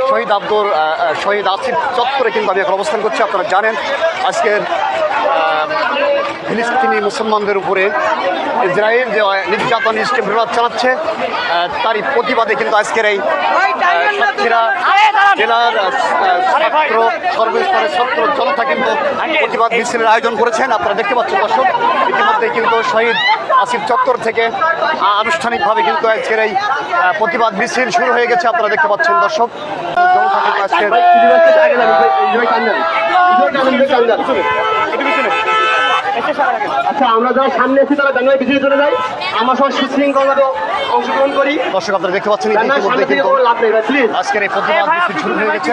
শহীদ আহ, শহীদ আসিফ চত্বরে কিন্তু আমি এখন অবস্থান করছি। আপনারা জানেন আজকের ফিলিস্তিনি মুসলমানদের উপরে ইসরায়েল যে নির্যাতন নিষ্ক্রিয় চালাচ্ছে তারই প্রতিবাদে কিন্তু আজকের এই জেলার সর্বস্তরের ছাত্র জনতা কিন্তু প্রতিবাদ মিছিলের আয়োজন করেছেন। আপনারা দেখতে পাচ্ছেন দর্শক ইতিমধ্যে কিন্তু শহীদ আসিফ চত্বর থেকে আনুষ্ঠানিকভাবে কিন্তু আজকের এই প্রতিবাদ মিছিল শুরু হয়ে গেছে। আপনারা দেখতে পাচ্ছেন দর্শক, জনতা কিন্তু আজকের আচ্ছা আমরা যারা সামনে এসেছি তারা জানুয়ারি পিছিয়ে চলে যাই। আমার সব সুশৃঙ্খলভাবে অংশগ্রহণ করি। দর্শক আপনারা দেখতে পাচ্ছেন আজকের এই প্রতিবাদ শুরু হয়ে গেছে!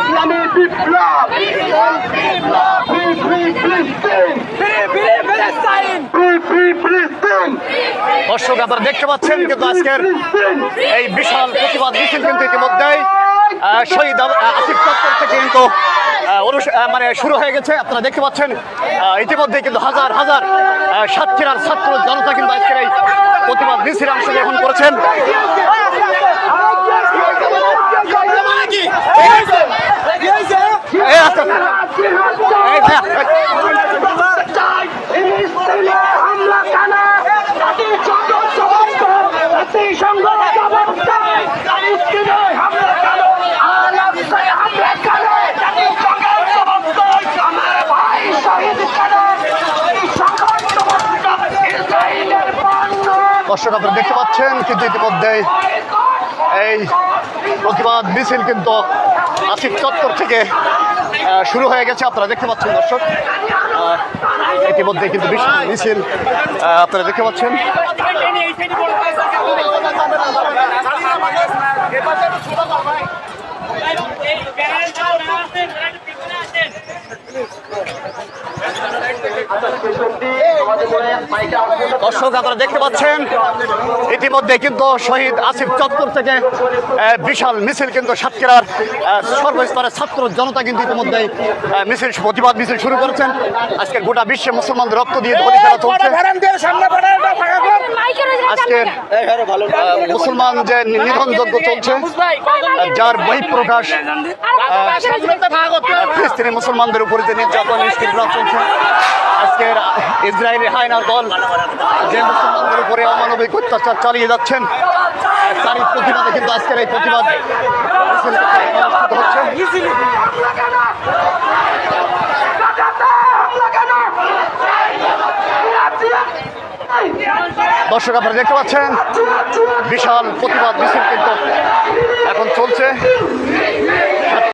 ইসলামী বিপ্লব! ফিলিস্তিন! ফ্রি, ফিলিস্তিন! দর্শক আপনারা দেখতে পাচ্ছেন কিন্তু আজকের এই বিশাল প্রতিবাদ মিছিল কিন্তু ইতিমধ্যেই শহীদ আসিফ চত্বর থেকে কিন্তু মানে শুরু হয়ে গেছে। আপনারা দেখতে পাচ্ছেন ইতিমধ্যেই ইতিমধ্যে কিন্তু হাজার হাজার সাতক্ষীরার ছাত্র জনতা কিন্তু আজকের এই প্রতিবাদ মিছিল অংশগ্রহণ করেছেন। দর্শক আপনারা দেখতে পাচ্ছেন, কিন্তু ইতিমধ্যে এই প্রতিবাদ মিছিল কিন্তু আসিফ চত্বর থেকে শুরু হয়ে গেছে। আপনারা দেখতে পাচ্ছেন দর্শক ইতিমধ্যে কিন্তু মিছিল আপনারা দেখতে পাচ্ছেন। দর্শক আপনারা দেখতে পাচ্ছেন, ইতিমধ্যে কিন্তু শহীদ আসিফ চত্বর থেকে বিশাল মিছিল কিন্তু সাতক্ষীরার সর্বস্তরের ছাত্র জনতা কিন্তু ইতিমধ্যে মিছিল, প্রতিবাদ মিছিল শুরু করেছেন। আজকের গোটা বিশ্বে মুসলমানদের রক্ত দিয়ে ধনী খেলা চলছে। আজকের মুসলমান যে নিধনযজ্ঞ চলছে, যার বহিঃপ্রকাশ ফিলিস্তিনি মুসলমানদের উপরে যে নির্যাতন চলছে। আজকের ইসরায়েলি হায়নার দল যে মুসলমানদের উপরে অমানবিক অত্যাচার চালিয়ে যাচ্ছেন, তারই প্রতিবাদে কিন্তু আজকের এই প্রতিবাদ দর্শক আপনারা দেখতে পাচ্ছেন, বিশাল প্রতিবাদ মিছিল কিন্তু এখন চলছে।